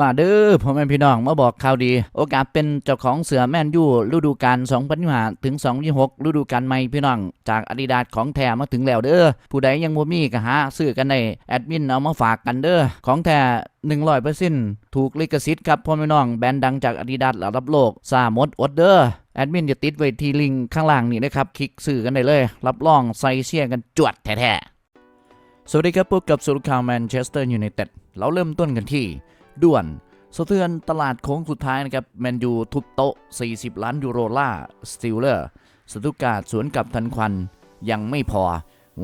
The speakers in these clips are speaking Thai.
มาเด้อพ่อแม่พี่น้องมาบอกข่าวดี โอกาสเป็นเจ้าของเสือแมนยูฤดูกาล2025ถึง2026ฤดูกาลใหม่พี่น้อง จากอาดิดาสของแท้มาถึงแล้วเด้อผู้ใดยังบ่มีก็หาซื้อกันได้แอดมินเอามาฝากกันเด้อของแท้100%ถูกลิขสิทธิ์ครับพ่อแม่น้องแบรนด์ดังจากอาดิดาสระดับโลกซาหมดอดเด้อแอดมินจะติดไว้ที่ลิงก์ข้างล่างนี่นะครับคลิกซื้อกันได้เลย รับรองใส่เสียกันจวดแท้ๆสวัสดีครับพบกับสุรข่าวแมนเชสเตอร์ยูไนเต็ดเราเริ่มต้นกันที่ ด่วนสะเทือนตลาดโค้งสุดท้ายนะครับแมนยูทุบโต๊ะ 40 ล้านยูโรล่าสติลเลอร์สตุกการ์ดสวนกับทันควันยังไม่พอ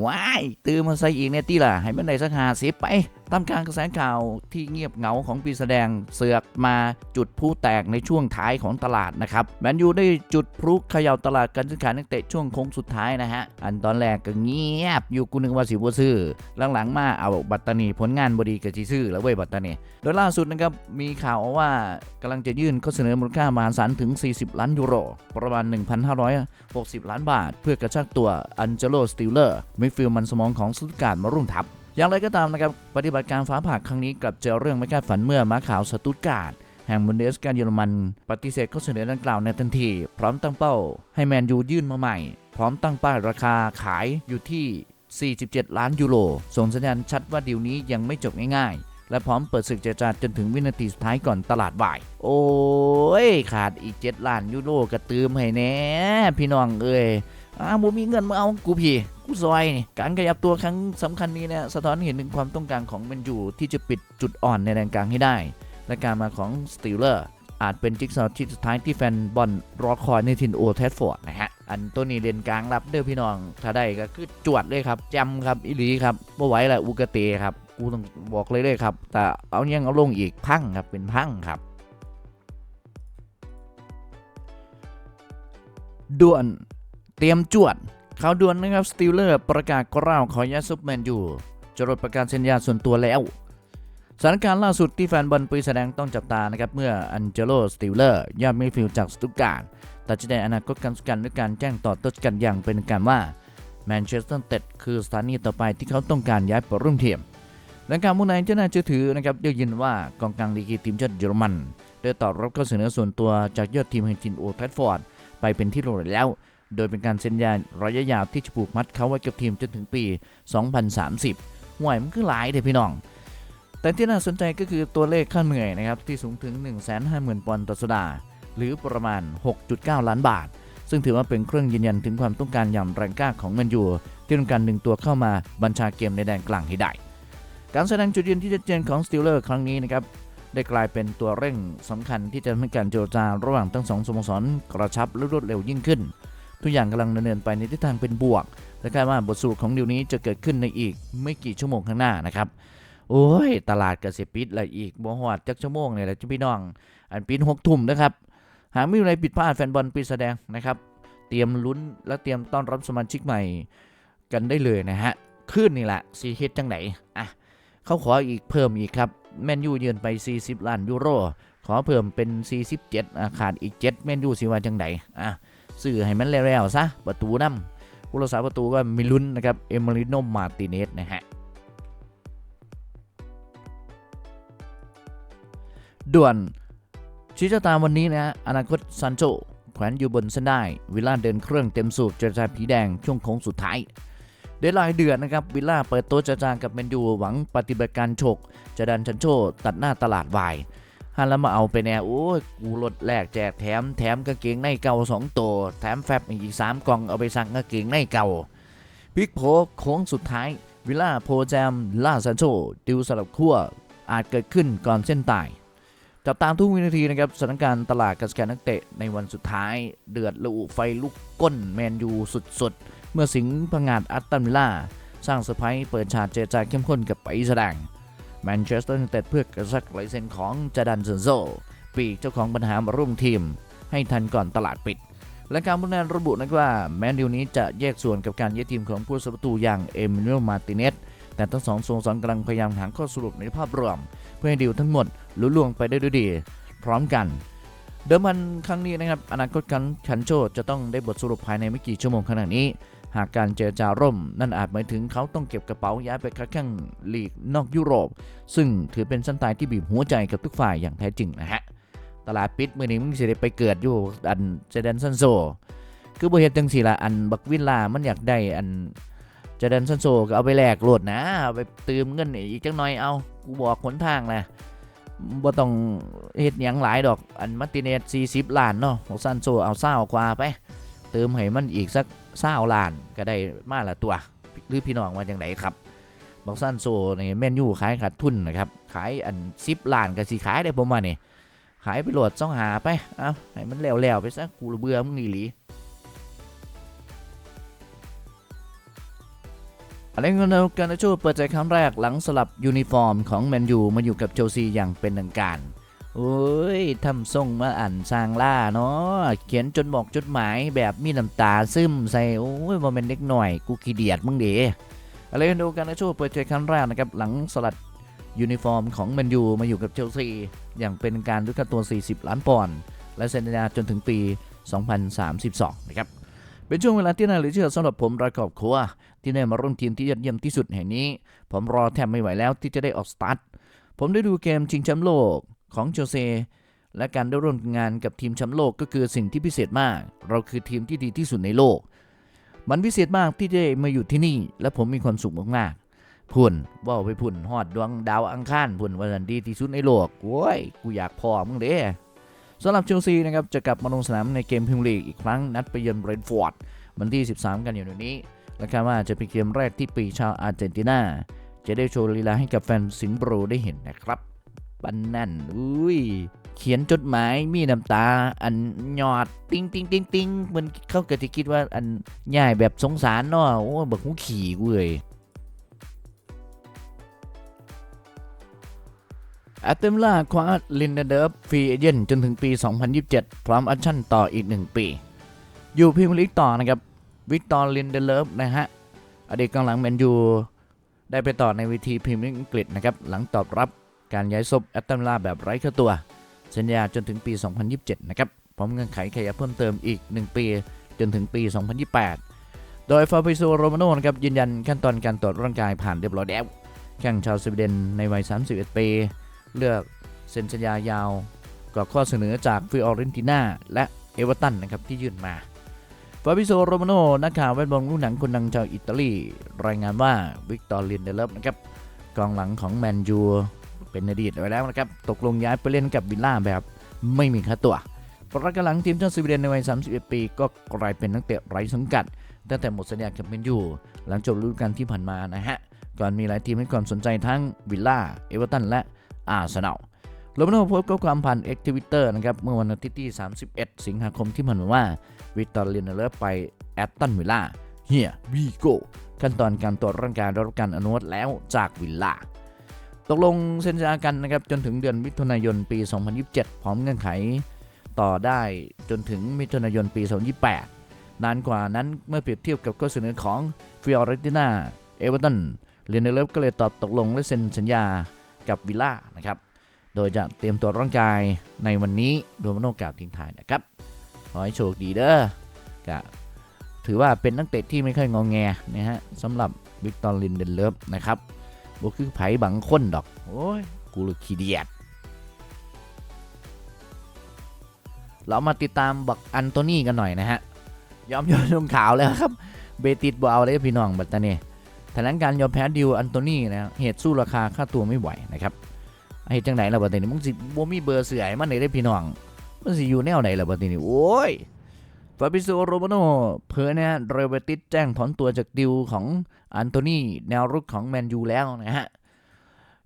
ว้ายตื้อมาใส่อีกเนี่ยตีล่ะ ให้มันได้สักหาสิไป ตามการกระแสข่าวที่เงียบเหงาของปีแสดงเสือกมาจุดพลุแตกในช่วงท้ายของตลาดนะครับแมนยูได้จุดพลุเขย่าตลาดการซื้อขายนักเตะช่วงโค้งสุดท้ายนะฮะ อันตอนแรกก็เงียบอยู่กูนึกว่าสิบวซื้อหลังๆมาเอาบัตตานีผลงานบดีกับจีซื่อแล้วเว้ยบัตตานีโดยล่าสุดนะครับมีข่าวว่ากำลังจะยื่นข้อเสนอมูลค่ามหาศาลถึง 40 ล้านยูโรประมาณ 1,560 ล้านบาท เพื่อกระชากตัวอันเจโลสติลเลอร์มิดฟิลด์มันสมองของสตุตการ์ดมาร่วมทัพอย่างไรก็ตามนะครับปฏิบัติการฟ้าผ่าครั้งนี้กลับเจอเรื่องไม่คาดฝันเมื่อม้าขาวสตุตการ์ดแห่งบุนเดสการเยอรมัน ปฏิเสธข้อเสนอดังกล่าวในทันที พร้อมตั้งเป้า ให้แมนยูยื่นมาใหม่ พร้อมตั้งป้ายราคาขายอยู่ที่ 47 ล้านยูโรส่งสัญญาณชัดว่าดีลนี้ยังไม่จบง่ายๆ และพร้อมเปิดศึกเจรจาจนถึงวินาทีสุดท้ายก่อนตลาดบ่าย โอ้ย ขาดอีก 7 ล้านยูโรกระตืมให้แน่พี่น้องเอ้ยอ้าวบ่มีเงินมาเอากูพี่ กูซอยนี่การขยับตัวครั้งสำคัญนี้นี่ยสะท้อนเห็นถึงความต้องการของแมนยูที่จะปิดจุดอ่อนในแดนกลางให้ได้ และการมาของสตีลเลอร์อาจเป็นจิ๊กซอว์ที่สุดท้ายที่แฟนบอลรอคอยในทินโอเทสฟอร์ดนะฮะ อันตัวนี้เด่นกลางรับเด้อพี่น้อง ถ้าได้ก็คือจวดเลยครับจำครับอิลีครับบ่ไหวละอุกเตครับ กูต้องบอกเลยเลยครับ แต่เอายังเอาลงอีกพังครับ เป็นพังครับ ด่วนเตรียมจวด ข่าวด่วนนะครับสตีลเลอร์ประกาศกล้าวขอย้ายซุปแมนยูจะลดประกาศสัญญาส่วนตัวแล้วสถานการณ์ล่าสุดที่แฟนบอลปุยแสดงต้องจับตานะครับ เมื่ออันเจโลสติลเลอร์ยอดมิดฟิลด์จากสตุตการ์ดตัดสินใจอนาคตการสกันด้วยการแจ้งต่อต้นกันอย่างเป็นการว่าแมนเชสเตอร์เต็ดคือสถานีต่อไปที่เขาต้องการย้ายไปร่วมทีมและการมุ่งในที่น่าเชื่อถือนะครับยืนยันว่ากองกลางดีกีทีมชาติเยอรมันได้ตอบรับข้อเสนอส่วนตัวจากยอดทีมแห่งจินโอแทฟฟอร์ดไปเป็นที่เรียบร้อยแล้ว โดยเป็นการเซ็นยาระยะยาวที่จะผูกมัดเขาไว้กับทีมจนถึงปี 2030ห่วยมันคือหลายเด้พี่น้อง แต่ที่น่าสนใจก็คือตัวเลขค่าเหนื่อยนะครับที่สูงถึง 150,000 ปอนด์ต่อสัปดาห์หรือประมาณ 6.9 ล้านบาท ซึ่งถือว่าเป็นเครื่องยืนยันถึงความต้องการอย่างแรงกล้าของแมนยูที่ต้องการดึงตัวเข้ามาบัญชาเกมในแดนกลางให้ได้การแสดงจุดยืนที่ชัดเจนของสติลเลอร์ครั้งนี้นะครับได้กลายเป็นตัวเร่งสำคัญที่จะทำให้การเจรจาระหว่างทั้งสองสโมสรกระชับและรวดเร็วยิ่งขึ้น ทุกอย่างกำลังดำเนินไปในทิศทางเป็นบวก และคาดว่าบทสรุปของดีลนี้จะเกิดขึ้นในอีกไม่กี่ชั่วโมงข้างหน้านะครับโอ้ย ตลาดกระสิปิดละอีกบ่หอดจักชั่วโมงเนี่ยแหละจ้าพี่น้อง อันปิดหกทุ่มนะครับ หากไม่มีอะไรผิดพลาดแฟนบอลปีแสดงนะครับ เตรียมลุ้นและเตรียมต้อนรับสมาชิกใหม่กันได้เลยนะฮะขึ้นนี่แหละซีเฮดจังไหนอะเขาขออีกเพิ่มอีกครับ แมนยูเยือนไป 40 ล้านยูโร ขอเพิ่มเป็น 47อะขาดอีก 7 แมนยูสิว่าจังไหนอะ ซื้อให้มันแล้วๆซะประตูนำผู้รักษาประตูก็มีลุ้นนะครับเอมิลิโนมาติเนสนะฮะด่วนชี้ชะตาวันนี้นะฮะอนาคตซันโชแขวนอยู่บนเส้นได้ วิลล่าเดินเครื่องเต็มสูบเจรจาผีแดงช่วงโค้งสุดท้ายเดลน์เดือนนะครับ วิลล่าเปิดโต๊ะเจรจากับแมนยูหวังปฏิบัติการฉกจะดันชันโชตัดหน้าตลาดวาย แล้วมาเอาไปแน่โอ้ยกูลดแลกแจกแถมแถมกางเกงในเก่าสองตัวแถมแฟบอีกสามกล่องเอาไปสั่งกางเกงในเก่าพิกโผโค้งสุดท้าย วิลล่าโพแจมล่าซันโชดิวสลับขั้วอาจเกิดขึ้นก่อนเส้นตายจับตามทุกวินาทีนะครับสถานการณ์ตลาดการสแกนนักเตะในวันสุดท้าย เดือดระอุไฟลุกก้นแมนยูสุดๆ เมื่อสิงห์พังงาดอัตตันวิลล่า สร้างเซอร์ไพรส์เปิดฉากเจรจาเข้มข้นกับไปแสดง แมนเชสเตอร์ยูไนเต็ดเพื่อกระชักลายเซ็นของจดันเซนโซปีกเจ้าของปัญหามาร่วมทีม ให้ทันก่อนตลาดปิด และการพูดนั้นระบุนะว่า แมนดิวนี้จะแยกส่วนกับการย้ายทีมของผู้สประตูอย่างเอมิเนลมาติเนสแต่ทั้งสองสโมสรกำลังพยายามหาข้อสรุปในภาพรวม เพื่อให้ดีลทั้งหมดลุล่วงไปได้ด้วยดี พร้อมกัน เดิมพันครั้งนี้นะครับอนาคตกันชันโชจะต้องได้บทสรุปภายในไม่กี่ชั่วโมงขณะนี้ หากการเจรจาร่ม นั่นอาจหมายถึงเขาต้องเก็บกระเป๋าย้ายไปค้าแข่งลีกนอกยุโรป ซึ่งถือเป็นสันตายที่บีบหัวใจกับทุกฝ่ายอย่างแท้จริงนะฮะตลาดปิดเมื่อนี้มึงสิได้ไปเกิดอยู่อันเจเดนซันโซ คือบ่เฮ็ดจังซี่ละอันบักวิลลามันอยากได้อันเจเดนซันโซก็เอาไปแลกโลดนะเอาไปเติมเงินอีกจังหน่อยเอากูบอกหนทางแหละบ่ต้องเฮ็ดหยังหลายดอกอันมาติเนส40ล้านเนาะของซันโซเอาเศร้ากว่าไปเติมให้มันอีกสัก เศร้าล้านก็ได้มาละตัว หรือพี่น้องว่าจังไดครับบอกซันโซในแม่นยูขายขาดทุนนะครับ ขายอัน10ล้านก็สิขายได้ผมว่านี่ขายไปโหลดซ่องหาไป เอาให้มันแล้วๆไปซะกูเบื่อมึงอีหลีอะไรเงินการนาโชเปิดใจครั้งแรกหลังสลับยูนิฟอร์มของแมนยูมาอยู่กับเชลซีอย่างเป็นทางการ โอ้ยทำส่งมาอ่านสร้างล่าเนาะเขียนจนบอกจดหมายแบบมีน้ำตาซึมใส่โอ้ยว่าเป็นเด็กหน่อย กูขี้เดียดมึงเดอะไรกันดูการนาโชเปิดใจครั้งแรกนะครับ หลังสลัดยูนิฟอร์มของแมนยูมาอยู่กับเชลซี อย่างเป็นการด้วยค่าตัว 40 ล้านปอนด์และเซ็นสัญญาจนถึงปี 2032 นะครับ เป็นช่วงเวลาที่น่าหลือเชื่อสำหรับผมรายครอบครัว ที่ได้มาร่วมทีมที่ยอดเยี่ยมที่สุดแห่งนี้ ผมรอแทบไม่ไหวแล้วที่จะได้ออกสตาร์ทผมได้ดูเกมชิงแชมป์โลก ของโจเซ และการได้ร่วมงานกับทีมแชมป์โลกก็คือสิ่งที่พิเศษมาก เราคือทีมที่ดีที่สุดในโลก มันพิเศษมากที่ได้มาอยู่ที่นี่ และผมมีความสุขมากๆพุ่นว่าไปพุ่นฮอดดวงดาวอังคารพุ่นวันดีที่สุดในโลกโว้ยกูอยากพอมึงเด้สำหรับเชลซีนะครับจะกลับมาลงสนามในเกมพรีเมียร์ลีกอีกครั้งนัดไปเยือนเบรนฟอร์ดวันที่ 13 กันยายนนี้และคาดว่าจะเป็นเกมแรกที่ปีชาวอาร์เจนตินาจะได้โชว์ลีลาให้กับแฟนสิงโปรได้เห็นนะครับ ปันนั่นอุ้ย เขียนจดหมายมีน้ำตา อันหยอดติ้งติ้งติ้งติ้งมันเขาก็จะคิดว่าอันง่ายแบบสงสารเนาะโอ้บักหูขี่กูเลยอตเตมล่าคว้าลินเดเดอร์ฟรีเอเจนจนถึงปี 2027 พร้อมอัชชั่นต่ออีก 1 ปี อยู่พรีเมียร์ลีกต่อนะครับ วิกตอร์ลินเดเลฟนะฮะ อดีตกองหลังแมนยูได้ไปต่อในวิธีพรีเมียร์ลีกอังกฤษนะครับ หลังตอบรับ การย้ายซบแอตตันลาแบบไร้ค่าตัว สัญญาจนถึงปี 2027 นะครับ พร้อมเงื่อนไขขยับเพิ่มเติมอีก 1 ปี จนถึงปี 2028 โดยฟาบิโซโรมาโนนะครับยืนยันขั้นตอนการตรวจร่างกายผ่านเรียบร้อยแล้วแข่งชาวสวีเดนในวัย 31 ปี เลือกเซ็นสัญญายาวกับข้อเสนอจากฟิออเรนติน่าและเอเวอร์ตันนะครับที่ยื่นมาฟาบิโซโรมาโนนักข่าวแวดวงลูกหนังคนดังชาวอิตาลี รายงานว่าวิกตอร์ลินเดเลฟนะครับกองหลังของแมนยู เป็นอดีตไปแล้วนะครับ ตกลงย้ายไปเล่นกับวิลล่าแบบไม่มีค่าตัวประกันหลังทีมชาติสวีเดนในวัย 31 ปี ก็กลายเป็นนักเตะไร้สังกัด ตั้งแต่หมดสัญญากับแมนยูหลังจบฤดูกาลที่ผ่านมานะฮะ ก่อนมีหลายทีมให้ความสนใจทั้งวิลล่า เอเวอร์ตัน และอาร์เซนอลโรมาโนโพสต์ข้อความผ่านเอ็กทวิตเตอร์นะครับ เมื่อวันอาทิตย์ที่ 31 สิงหาคมที่ผ่านมาว่า วิกตอร์ลินเดเลฟไปแอตตันวิลล่าเฮียวีโกขั้นตอนการตรวจร่างกายได้รับการอนุมัติแล้วจากวิลล่า ตกลงเซ็นสัญญากันนะครับจนถึงเดือนมิถุนายนปี 2027 พร้อมเงื่อนไข ต่อได้จนถึงมิถุนายนปี 2028 นานกว่านั้นเมื่อเปรียบเทียบกับข้อเสนอของฟิออเรติน่าเอเวอร์ตันเรนเดเลฟก็เลยตอบตกลงและเซ็นสัญญากับวิลล่านะครับ โดยจะเตรียมตัวร่างกายในวันนี้โดยมโนกล่าวทิ้งท้ายนะครับ ขอให้โชคดีเด้อกะถือว่าเป็นนักเตะที่ไม่ค่อยงองแงนะฮะสำหรับวิกตอร์ลินเดนเลฟนะครับ บ่คือไผบังคนดอก โอ้ย กูเลยขี้เดียด เรามาติดตามบักอันโตนี่กันหน่อยนะฮะ ยอมยอมลงข่าวแล้วครับ เบติดบเอาเลยพี่น้องบัตตานี่แถลงการยอมแพ้ดิวอันโตนี่นะเหตุสู้ราคาค่าตัวไม่ไหวนะครับเหตุจังไหนล่ะบัตตานี่มึงสิบ่มีเบอร์เสือให้มันไหนได้พี่น้องมันสิอยู่แนวไหนล่ะบัตตานี่โอ้ย ฟาบิโซโรมาโนเผยนะฮะเรเวติสแจ้งถอนตัวจากดิวของอันโตนีแนวรุกของแมนยูแล้วนะฮะ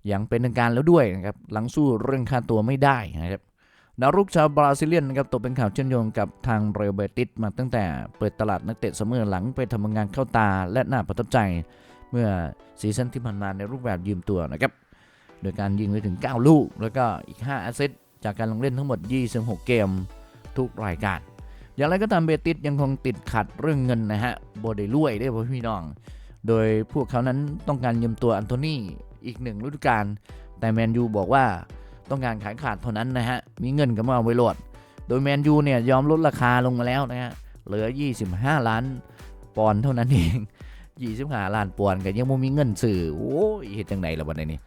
อย่างเป็นทางการแล้วด้วยนะครับหลังสู้เรื่องค่าตัวไม่ได้นะครับแนวรุกชาวบราซิเลียนนะครับตกเป็นข่าวเชื่อมโยงกับทางเรเวติสมาตั้งแต่เปิดตลาดนักเตะเสมอหลังไปทำงานเข้าตาและน่าประทับใจ เมื่อซีซั่นที่ผ่านมาในรูปแบบยืมตัวนะครับ โดยการยิงไปถึง 9 ลูก แล้วก็อีก 5 แอสเซทจากการลงเล่นทั้งหมด 26 เกมทุกรายการ อย่างไรก็ตามเบติสยังคงติดขัดเรื่องเงินนะฮะโบได้รวยได้พ่อพี่น้อง โดยพวกเขานั้นต้องการยืมตัวอันโทนีอีกหนึ่งฤดูกาลแต่แมนยูบอกว่าต้องการขายขาดเท่านั้นนะฮะ มีเงินก็มาเอาไว้โหลด โดยแมนยูเนี่ยยอมลดราคาลงมาแล้วนะฮะ เหลือ 25 ล้านปอนด์เท่านั้นเอง25ล้านปอนด์ก็ยังบ่มีเงินซื้อโอ้ยเฮ็ดจังไดล่ะบัดนี้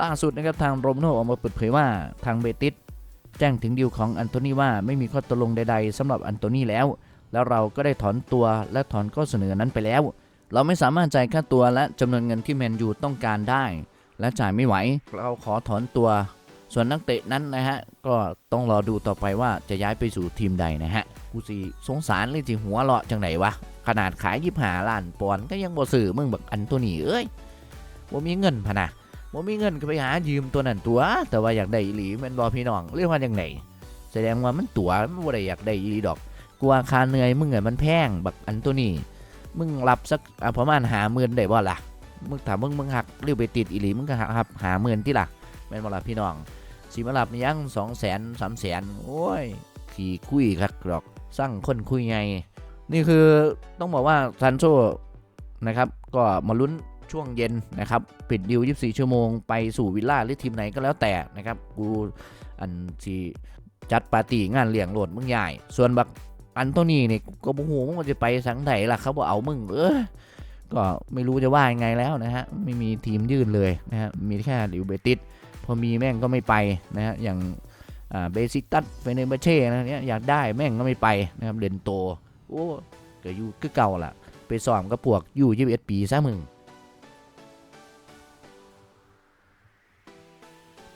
ล่าสุดนะครับทางโรมโนออกมาเปิดเผยว่าทางเบติส แจ้งถึงดีลของอันโตนีว่าไม่มีข้อตกลงใดๆสำหรับอันโตนีแล้ว แล้วเราก็ได้ถอนตัวและถอนข้อเสนอนั้นไปแล้ว เราไม่สามารถจ่ายค่าตัวและจำนวนเงินที่แมนยูต้องการได้ และจ่ายไม่ไหว เราขอถอนตัว ส่วนนักเตะนั้นนะฮะ ก็ต้องรอดูต่อไปว่าจะย้ายไปสู่ทีมใดนะฮะกูสิสงสารเลยจิหัวเราะจังไหนวะขนาดขายยิบหาล้านปอนก็ยังบ่ซื้อมึงแบักอันตัวนี้เอ้ยบ่มีเงินพะนะ บ่มีเงินก็ไปหายืมตัวนั้นตัว แต่ว่าอยากได้อีหลีม่นบ่พี่น้องเรียกว่าจังไดแสดงว่ามันตัวมันบ่ได้อยากได้อีหลีดอกกลัวค่าเหนื่อยมึงอะมันแพงแบักอันตัวนี้ มึงรับสักประมาณหาหมื่นได้บ่ล่ะมึงถามมึงมึงหักเรียกไปติดอีหลีมึงก็หักครับหาหมื่นที่ล่ะแม่นบ่ล่ะพี่น้องสิมารับยังสองแสนสามแสนโอ้ยขี่คุยคักดอกสร้างคนคุยไงนี่คือต้องบอกว่าซันโชนะครับ ก็มาลุ้น ช่วงเย็นนะครับปิดดิว 24 ชั่วโมงไปสู่วิลล่าหรือทีมไหนก็แล้วแต่นะครับกูอันที่จัดปาร์ตี้งานเลี้ยงโหลดมึงใหญ่ส่วนบักอันโตนี่นี่ก็บ่ฮู้ว่าจะไปสังไหนล่ะเขาบอกเอามึงเออก็ไม่รู้จะว่ายังไงแล้วนะฮะไม่มีทีมยื่นเลยนะฮะมีแค่ดิวเบติสพอมีแม่งก็ไม่ไปนะฮะอย่างเบซิตัสเฟเนเบเช่นะเนี่ยอยากได้แม่งก็ไม่ไปนะครับเดนโตโอ้ก็อยู่คือเก่าล่ะ ไปสอมกับพวกอยู่ยี่สิบเอ็ดปีซะมึง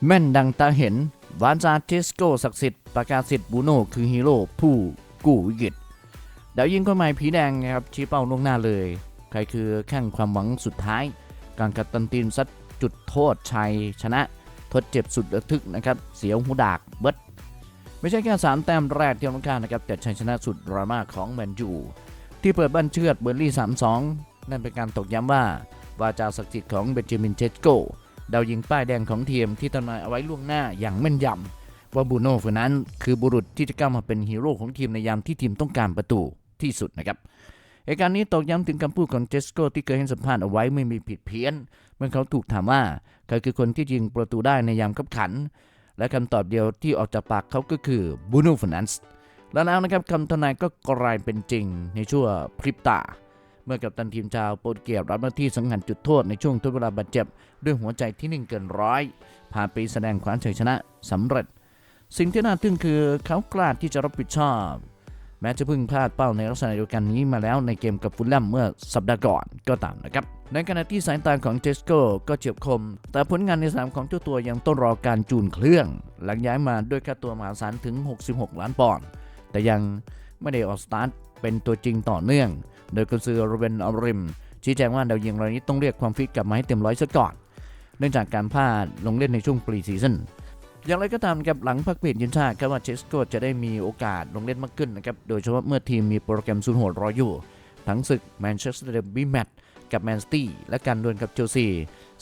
แม่นดังตาเห็นวานซาเทสโกศักดิ์สิทธิ์ประกาศสิทธิ์บูโน่คือฮีโร่ผู้กู้วิกฤตดาวยิงคนใหม่ผีแดงนะครับชี้เป้าล่วงหน้าเลย ใครคือแข้งความหวังสุดท้าย การกัดตันตีนซัดจุดโทษชัยชนะทดเจ็บสุดระทึกนะครับ เสียวหูดากเบิดไม่ใช่แค่สามแต้มแรกที่ต้องการนะครับ แต่ชัยชนะสุดดราม่าของแมนยูที่เปิดบ้านเชือดเบอร์ลี่ 3-2 นั่นเป็นการตอกย้ำว่า วาจาศักดิ์สิทธิ์ของเบนจามินเชสโก ดาวยิงป้ายแดงของทีมที่ทำนายเอาไว้ล่วงหน้าอย่างแม่นยำว่าบูโน่เฟนั้นคือบุรุษที่จะก้าวมาเป็นฮีโร่ของทีมในยามที่ทีมต้องการประตูที่สุดนะครับเหตุการณ์นี้ตอกย้ำถึงคำพูดของเจสโกที่เคยให้สัมภาษณ์เอาไว้ไม่มีผิดเพี้ยน เมื่อเขาถูกถามว่าใครคือคนที่ยิงประตูได้ในยามขับขัน และคำตอบเดียวที่ออกจากปากเขาก็คือบูโน่ฟนันด์แล้วนะครับคำทนายก็กลายเป็นจริงในช่วงพริบตา เมื่อกับตันทีมชาวโปรตุเกสรับหน้าที่สังหารจุดโทษในช่วงทดเวลาบาดเจ็บ ด้วยหัวใจที่นิ่งเกินร้อยผ่านไปแสดงความชัยชนะสำเร็จ สิ่งที่น่าทึ่งคือเขากล้าที่จะรับผิดชอบ แม้จะเพิ่งพลาดเป้าในลักษณะเดียวกันนี้มาแล้วในเกมกับฟุตแลมเมื่อสัปดาห์ก่อนก็ตามนะครับในขณะที่สายตาของเจสโก้ก็เฉียบคม แต่ผลงานในสนามของเจ้าตัวยังต้องรอการจูนเครื่อง หลังย้ายมาด้วยค่าตัวมหาศาลถึง 66 ล้านปอนด์แต่ยังไม่ได้ออกสตาร์ทเป็นตัวจริงต่อเนื่อง โดยกุนซือโรเบนอริม ชี้แจงว่าดาวยิงรายนี้ต้องเรียกความฟิตกลับมาให้เต็มร้อยซะก่อน เนื่องจากการพลาดลงเล่นในช่วงปรีซีซั่นอย่างไรก็ตามครับหลังพักเปลี่ยนยืนชาครับว่าเชสโกจะได้มีโอกาสลงเล่นมากขึ้นนะครับโดยเฉพาะเมื่อทีมมีโปรแกรมสุดโหดรออยู่ ทั้งศึกแมนเชสเตอร์เดอร์บี้แมตช์กับแมนสตี้และการดวลกับเชลซี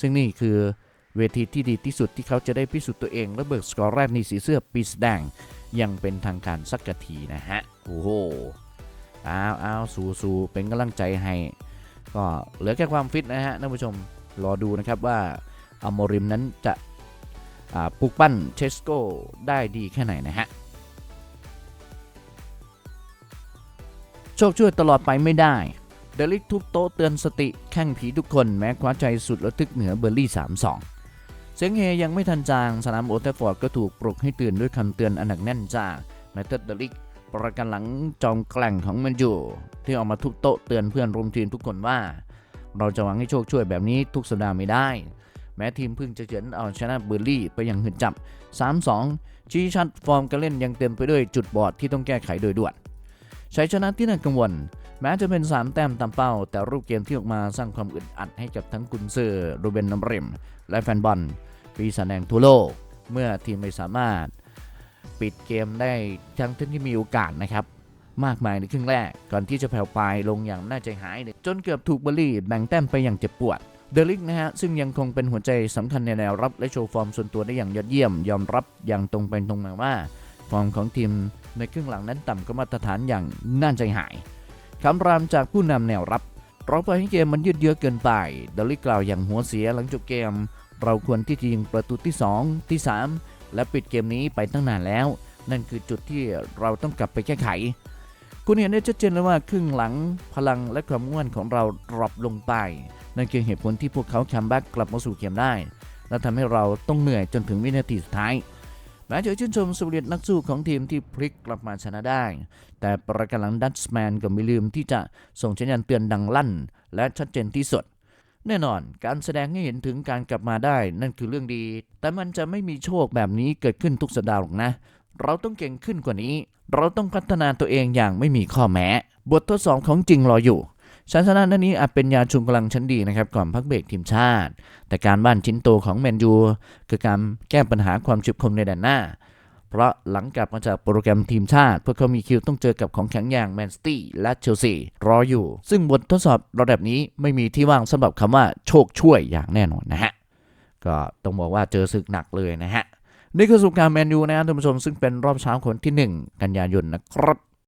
ซึ่งนี่คือเวทีที่ดีที่สุดที่เขาจะได้พิสูจน์ตัวเองและเบิกสกอร์แรกในสีเสื้อปีศแดงยังเป็นทางการสักกะทีนะฮะ โอ้โห อ้าวอ้าวสู้สู้เป็นกำลังใจให้ ก็เหลือแค่ความฟิตนะฮะท่านผู้ชมรอดูนะครับว่าอโมริมนั้นจะปลุกปั้นเชสโกได้ดีแค่ไหนนะฮะโชคช่วยตลอดไปไม่ได้ เดลิกทุบโต๊ะเตือนสติแข้งผีทุกคนแม้คว้าใจสุดระทึกเหนือเบอร์ลี่ 3-2 เสียงเฮยังไม่ทันจาง สนามโอลด์แทฟอร์ดก็ถูกปลุกให้ตื่นด้วยคำเตือนอันหนักแน่นจากแมตเตอร์เดลิก ประกันหลังจอมแกล่งของมันอยู่ ที่ออกมาทุบโต๊ะเตือนเพื่อนร่วมทีมทุกคนว่า เราจะหวังให้โชคช่วยแบบนี้ทุกสัปดาห์ไม่ได้ แม้ทีมเพิ่งจะเฉือนเอาชนะเบอร์ลี่ไปอย่างหืดจับ 3-2 ชี้ชัดฟอร์มการเล่นยังเต็มไปด้วยจุดบอดที่ต้องแก้ไขโดยด่วนชัยชนะที่น่ากังวล แม้จะเป็น 3 แต้มตามเป้า แต่รูปเกมที่ออกมาสร้างความอึดอัดให้กับทั้งกุนเซอร์โรเบนนัมเรมและแฟนบอลปีศาจแดงทั่วโลก เมื่อทีมไม่สามารถ ปิดเกมได้ทั้งที่มีโอกาสนะครับมากมายในครึ่งแรก ก่อนที่จะแผ่วปลายลงอย่างน่าใจหาย จนเกือบถูกเบอร์ลี่แบ่งแต้มไปอย่างเจ็บปวด เดลิกนะฮะ ซึ่งยังคงเป็นหัวใจสำคัญในแนวรับและโชว์ฟอร์มส่วนตัวได้อย่างยอดเยี่ยม ยอมรับอย่างตรงไปตรงมาว่า ฟอร์มของทีมในครึ่งหลังนั้นต่ำกว่ามาตรฐานอย่างน่าใจหายคำรามจากผู้นำแนวรับเราปล่อยให้เกมมันยืดเยื้อเกินไป เดลิกกล่าวอย่างหัวเสียหลังจบเกม เราควรที่จะยิงประตูที่ 2 ที่ 3 และปิดเกมนี้ไปตั้งนานแล้ว นั่นคือจุดที่เราต้องกลับไปแก้ไข คุณเห็นได้ชัดเจนเลยว่าครึ่งหลังพลังและความง่วนของเราดรอปลงไป นั่นคือเหตุผลที่พวกเขาคัมแบ็กกลับมาสู่เกมได้ และทำให้เราต้องเหนื่อยจนถึงวินาทีสุดท้ายแม้จะชื่นชมสปิริตนักสู้ของทีมที่พลิกกลับมาชนะได้ แต่ประการหลังดัตส์แมนก็ไม่ลืมที่จะส่งสัญญาณเตือนดังลั่น และชัดเจนที่สุด แน่นอนการแสดงให้เห็นถึงการกลับมาได้นั่นคือเรื่องดี แต่มันจะไม่มีโชคแบบนี้เกิดขึ้นทุกสัปดาห์หรอกนะ เราต้องเก่งขึ้นกว่านี้ เราต้องพัฒนาตัวเองอย่างไม่มีข้อแม้ บททดสอบของจริงรออยู่ชันชนะนัดนี้อาจเป็นยาชุมกำลังชั้นดีนะครับก่อนพักเบรกทีมชาติ แต่การบ้านชิ้นโตของแมนยูคือการแก้ปัญหาความฉุบคมในแดนหน้า เพราะหลังกลับมาจากโปรแกรมทีมชาติ พวกเขามีคิวต้องเจอกับของแข็งอย่างแมนสตี้และเชลซีรออยู่ ซึ่งบททดสอบระดับนี้ไม่มีที่ว่างสำหรับคำว่าโชคช่วยอย่างแน่นอนนะฮะ ก็ต้องบอกว่าเจอศึกหนักเลยนะฮะนี่คือสุการแมนยูนะครับท่านผู้ชมซึ่งเป็นรอบเช้าคนที่ 1 กันยายนนะครับ